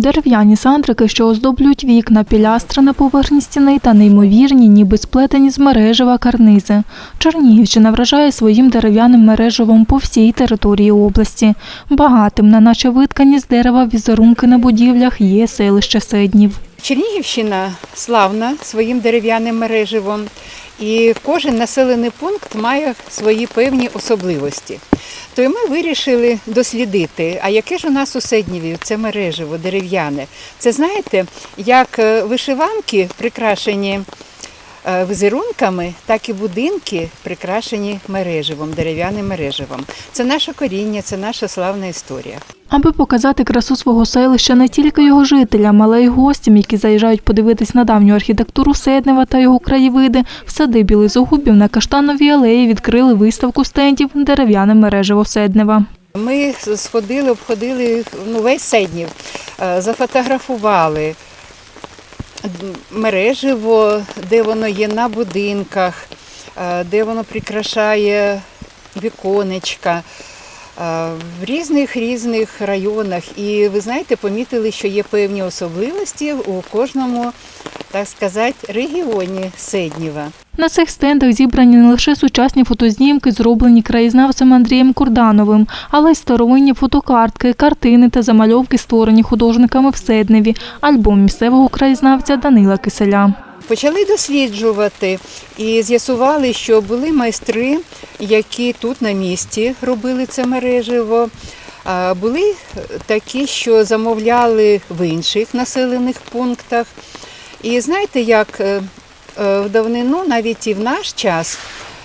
Дерев'яні сандрики, що оздоблюють вікна, пілястри на поверхні стіни та неймовірні, ніби сплетені з мережева карнизи. Чернігівщина вражає своїм дерев'яним мережевом по всій території області. Багатим, на наче виткані з дерева візерунки на будівлях, є селище Седнів. Чернігівщина славна своїм дерев'яним мереживом, і кожен населений пункт має свої певні особливості. То й ми вирішили дослідити, а яке ж у нас у Седніві це мереживо дерев'яне. Це знаєте, як е, вишиванки прикрашені е, візерунками, так і будинки прикрашені мереживом, дерев'яним мереживом. Це наше коріння, це наша славна історія. Аби показати красу свого селища не тільки його жителям, але й гостям, які заїжджають подивитись на давню архітектуру Седнева та його краєвиди, в сади Білизогубів на Каштановій алеї відкрили виставку стендів «Дерев'яне мережево Седнева». Ми сходили, обходили ну, весь Седнів, е, зафотографували мереживо, де воно є на будинках, е, де воно прикрашає віконечка. Е, В різних різних районах. І ви знаєте, помітили, що є певні особливості у кожному, так сказати, регіоні Седнєва. На цих стендах зібрані не лише сучасні фотознімки, зроблені краєзнавцем Андрієм Курдановим, але й старовинні фотокартки, картини та замальовки, створені художниками в Седневі, альбом місцевого краєзнавця Данила Киселя. Почали досліджувати і з'ясували, що були майстри, які тут на місці робили це мереживо. Були такі, що замовляли в інших населених пунктах. І знаєте, як е, е, в давнину, навіть і в наш час,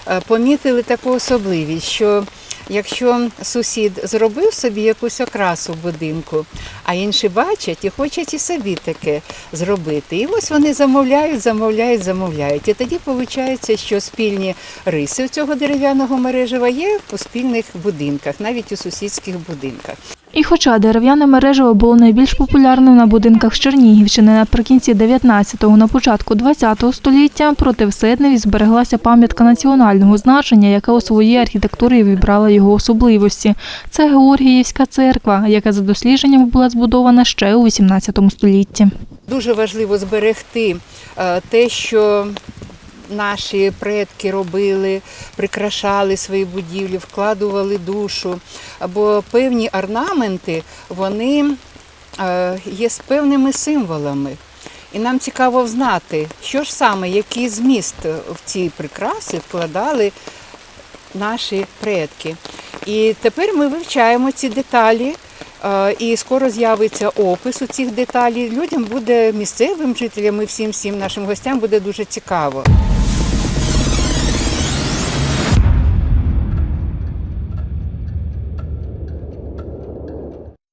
е, помітили таку особливість, що якщо сусід зробив собі якусь окрасу в будинку, а інші бачать і хочуть і собі таке зробити. І ось вони замовляють, замовляють, замовляють. І тоді виходить, що спільні риси цього дерев'яного мережева є у спільних будинках, навіть у сусідських будинках. І хоча дерев'яне мережево було найбільш популярним на будинках Чернігівщини наприкінці 19-го, на початку 20-го століття, проте в Седневі збереглася пам'ятка національного значення, яка у своїй архітектурі вібрала його особливості. Це Георгіївська церква, яка за дослідженнями була збудована ще у 18 столітті. Дуже важливо зберегти е, те, що наші предки робили, прикрашали свої будівлі, вкладували душу. Бо певні орнаменти вони е, є з певними символами. І нам цікаво знати, що ж саме, який зміст в ці прикраси вкладали наші предки. І тепер ми вивчаємо ці деталі. Е, І скоро з'явиться опис у цих деталей. Людям буде місцевим жителям і всім всім нашим гостям буде дуже цікаво.